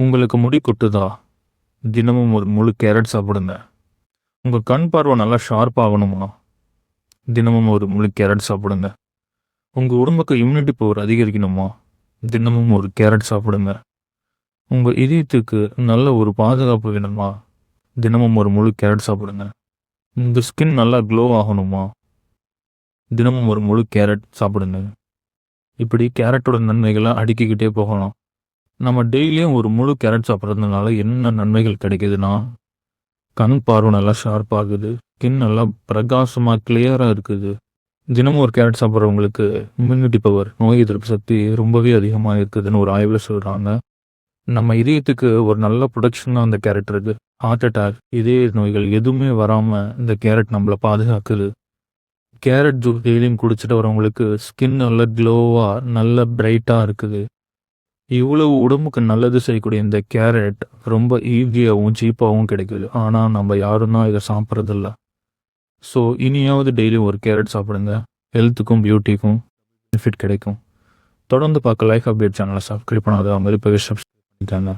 உங்களுக்கு முடி கொட்டுதா? தினமும் ஒரு முழு கேரட் சாப்பிடுங்க. உங்கள் கண் பார்வை நல்லா ஷார்ப் ஆகணுமா? தினமும் ஒரு முழு கேரட் சாப்பிடுங்க. உங்கள் உடம்புக்கு இம்யூனிட்டி பவர் அதிகரிக்கணுமா? தினமும் ஒரு கேரட் சாப்பிடுங்க. உங்கள் இதயத்துக்கு நல்ல ஒரு பாதுகாப்பு வேணுமா? தினமும் ஒரு முழு கேரட் சாப்பிடுங்க. உங்கள் ஸ்கின் நல்லா க்ளோ ஆகணுமா? தினமும் ஒரு முழு கேரட் சாப்பிடுங்க. இப்படி கேரட்டோட நன்மைகளை அடுக்கிக்கிட்டே போகலாம். நம்ம டெய்லியும் ஒரு முழு கேரட் சாப்பிட்றதுனால என்ன நன்மைகள் கிடைக்குதுன்னா கண் பார்வை நல்லா ஷார்ப் ஆகுது ஸ்கின் நல்லா பிரகாசமாக கிளியராக இருக்குது. தினமும் ஒரு கேரட் சாப்பிட்றவங்களுக்கு இம்யூனிட்டி பவர் நோய் எதிர்ப்பு சக்தி ரொம்பவே அதிகமாக இருக்குதுன்னு ஒரு ஆய்வில் சொல்கிறாங்க நம்ம இதயத்துக்கு ஒரு நல்ல ப்ரொடக்ஷனாக அந்த கேரட் இருக்கு. ஹார்ட் அட்டாக் இதய நோய்கள் எதுவுமே வராமல் இந்த கேரட் நம்மளை பாதுகாக்குது. கேரட் ஜூஸ் டெய்லியும் குடிச்சிட்டு வரவங்களுக்கு ஸ்கின் நல்ல க்ளோவாக நல்ல பிரைட்டாக இருக்குது. இவ்வளவு உடம்புக்கு நல்லது செய்யக்கூடிய இந்த கேரட் ரொம்ப ஈஸியாகவும் சீப்பாகவும் கிடைக்குது. ஆனால் நம்ம யாரும் தான் இதை சாப்பிட்றதில்ல. ஸோ இனியாவது டெய்லியும் ஒரு கேரட் சாப்பிடுங்க. ஹெல்த்துக்கும் பியூட்டிக்கும் பெனிஃபிட் கிடைக்கும். தொடர்ந்து பார்க்க லைஃப் அப்டேட் சேனலை சப்ஸ்கிரைப் பண்ணாத அவங்க இப்போ சப்ஸ்கிரைப் பண்ணிட்டாங்க